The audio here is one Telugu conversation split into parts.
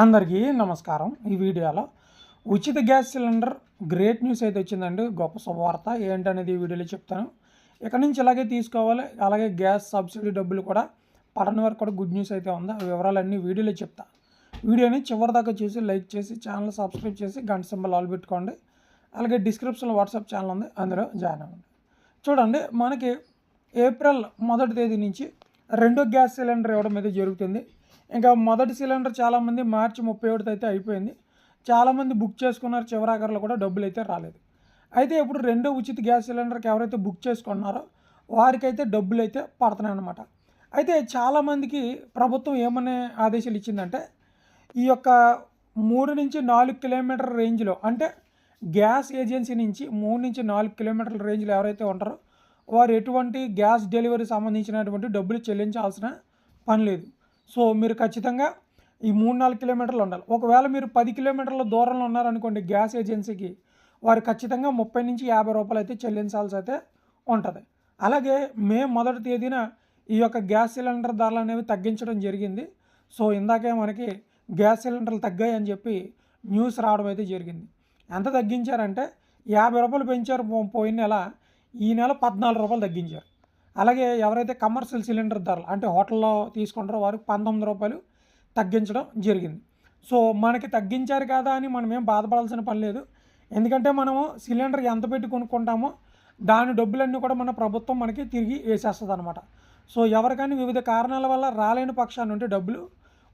అందరికీ నమస్కారం. ఈ వీడియోలో ఉచిత గ్యాస్ సిలిండర్ గ్రేట్ న్యూస్ అయితే వచ్చిందండి. గొప్ప శుభవార్త ఏంటనేది ఈ వీడియోలో చెప్తాను. ఇక్కడ నుంచి ఇలాగే తీసుకోవాలి. అలాగే గ్యాస్ సబ్సిడీ డబ్బులు కూడా పడని వరకు కూడా గుడ్ న్యూస్ అయితే ఉంది. ఆ వివరాలన్నీ వీడియోలో చెప్తా. వీడియోని చివరి దాకా చూసి లైక్ చేసి ఛానల్ సబ్స్క్రైబ్ చేసి గంట సింబల్ ఆల్ పెట్టుకోండి. అలాగే డిస్క్రిప్షన్లో వాట్సాప్ ఛానల్ ఉంది. అందులో జాయిన్ అవ్వండి. చూడండి మనకి ఏప్రిల్ మొదటి తేదీ నుంచి రెండో గ్యాస్ సిలిండర్ ఇవ్వడం అయితే జరుగుతుంది. ఇంకా మొదటి సిలిండర్ చాలామంది మార్చి ముప్పై ఒకటితో అయితే అయిపోయింది. చాలామంది బుక్ చేసుకున్నారు చివరాఖరిలో కూడా డబ్బులు అయితే రాలేదు. అయితే ఇప్పుడు రెండో ఉచిత గ్యాస్ సిలిండర్కి ఎవరైతే బుక్ చేసుకున్నారో వారికైతే డబ్బులు అయితే పడుతున్నాయి అన్నమాట అయితే చాలామందికి ప్రభుత్వం ఏమనే ఆదేశాలు ఇచ్చిందంటే ఈ యొక్క మూడు నుంచి నాలుగు కిలోమీటర్ రేంజ్లో అంటే గ్యాస్ ఏజెన్సీ నుంచి మూడు నుంచి నాలుగు కిలోమీటర్ల రేంజ్లో ఎవరైతే ఉంటారో వారు ఎటువంటి గ్యాస్ డెలివరీ సంబంధించినటువంటి డబ్బులు చెల్లించాల్సిన పని లేదు. సో మీరు ఖచ్చితంగా ఈ మూడు నాలుగు కిలోమీటర్లు ఉండాలి. ఒకవేళ మీరు పది కిలోమీటర్ల దూరంలో ఉన్నారనుకోండి గ్యాస్ ఏజెన్సీకి వారు ఖచ్చితంగా ముప్పై నుంచి యాభై రూపాయలు అయితే చెల్లించాల్సి అయితే ఉంటుంది. అలాగే మే మొదటి తేదీన ఈ యొక్క గ్యాస్ సిలిండర్ ధరలు అనేవి తగ్గించడం జరిగింది. సో ఇందాకే మనకి గ్యాస్ సిలిండర్లు తగ్గాయి అని చెప్పి న్యూస్ రావడం అయితే జరిగింది. ఎంత తగ్గించారంటే యాభై రూపాయలు పెంచారు పో- పోయిన నెల ఈ నెల పద్నాలుగు రూపాయలు తగ్గించారు. అలాగే ఎవరైతే కమర్షియల్ సిలిండర్ ధరలు అంటే హోటల్లో తీసుకుంటారో వారికి పంతొమ్మిది రూపాయలు తగ్గించడం జరిగింది. సో మనకి తగ్గించారు కదా అని మనం ఏం బాధపడాల్సిన పని లేదు. ఎందుకంటే మనము సిలిండర్ ఎంత పెట్టి కొనుక్కుంటామో దాని డబ్బులన్నీ కూడా మన ప్రభుత్వం మనకి తిరిగి వేసేస్తుంది అనమాట సో ఎవరికైనా వివిధ కారణాల వల్ల రాలేని పక్షాన్ని ఉంటే డబ్బులు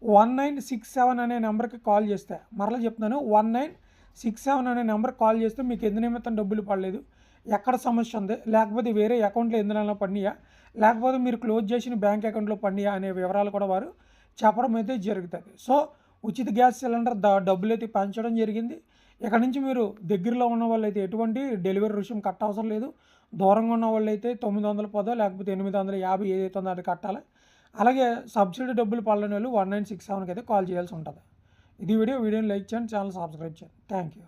వన్ నైన్ సిక్స్ సెవెన్ అనే నెంబర్కి కాల్ చేస్తే మరలా చెప్తున్నాను వన్ నైన్ సిక్స్ సెవెన్ అనే నెంబర్కి కాల్ చేస్తే మీకు ఎందు నిమిత్తం డబ్బులు పడలేదు? ఎక్కడ సమస్య ఉంది? లేకపోతే వేరే అకౌంట్లో ఎందులో పడినాయా లేకపోతే మీరు క్లోజ్ చేసిన బ్యాంక్ అకౌంట్లో పడినాయా అనే వివరాలు కూడా వారు చెప్పడం అయితే జరుగుతుంది. సో ఉచిత గ్యాస్ సిలిండర్ ద డబ్బులు అయితే పంచడం జరిగింది. ఇక్కడ నుంచి మీరు దగ్గరలో ఉన్న వాళ్ళైతే ఎటువంటి డెలివరీ రుషం కట్ట అవసరం లేదు. దూరంగా ఉన్న వాళ్ళైతే తొమ్మిది వందల పదో లేకపోతే ఎనిమిది వందల యాభై ఏదైతే ఉందో అది కట్టాలి. అలాగే సబ్సిడీ డబ్బులు పడలేని వాళ్ళు వన్ నైన్ సిక్స్ సెవెన్కి అయితే కాల్ చేయాల్సి ఉంటుంది. ఇది వీడియో వీడియోని లైక్ చేయండి ఛానల్ సబ్స్క్రైబ్ చేయండి. Thank you.